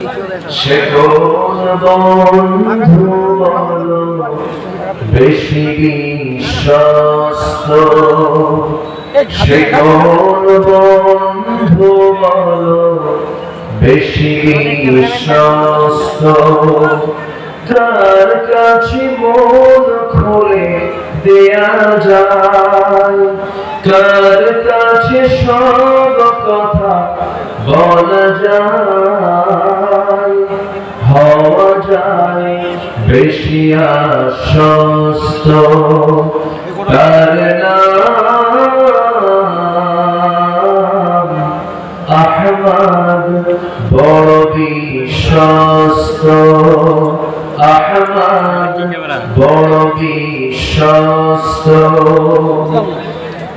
সে বেশি বিশ্বস্ত। সে বন্ধু বেশি বিশ্বস্ত। তার কাছে মন খুলে দেয়া যায় কার কাছে সব কথা বলা যায়, হওয়া যায় বেশি আশ্বস্ত। তার নাম আহমদ বড় বিশ্বস্ত। আহমদ বড় বিশ্বস্ত।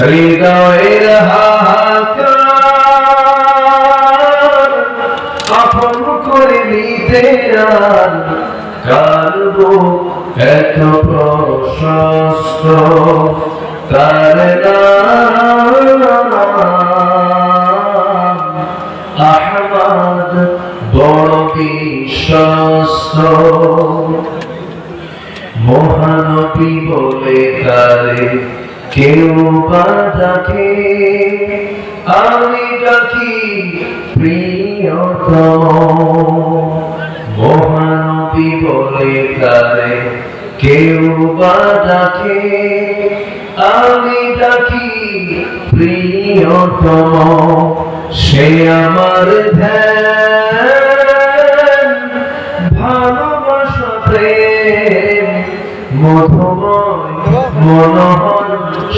হৃদয়ের হাহাকার আপন করে নিতে আর কারব এত প্রশস্ত তার আহমদ বড় বিশ্বস্ত। মহানবী বলে তারে কেউ বা ডাকে আমি ডাকি প্রিয়তম। মহানবী বলে তারে, কেউ বা ডাকে আমি ডাকি প্রিয়তম। সে আমার ধ্যান, ভালোবাসা, প্রেম, মধুময়, মনোহর।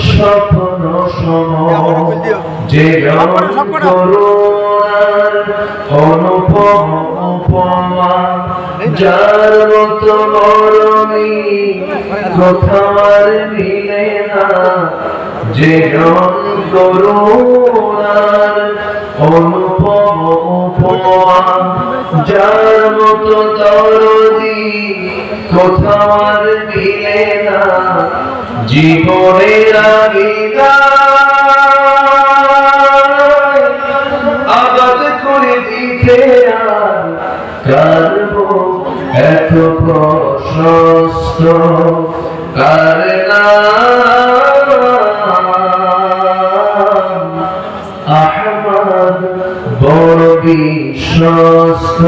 স্বপ্ন সম যে অনুপম উপমা যার মতো মরমি কোথার মিলে না। যে করুণার অনুপম উপমা যার মতো দরদি কোথার মিলে না। জীবনের আগে আবাদ করে দিতে কারব এত প্রশস্ত কার আহমদ বড় বিশ্বস্ত।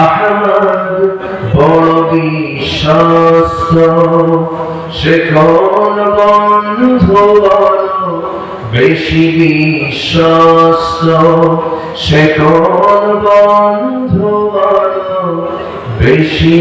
আহমদ বড় বিশ্বস্ত সে কোন বন্ধু বেশি বিশ্বস্ত সে কোন বন্ধু বেশি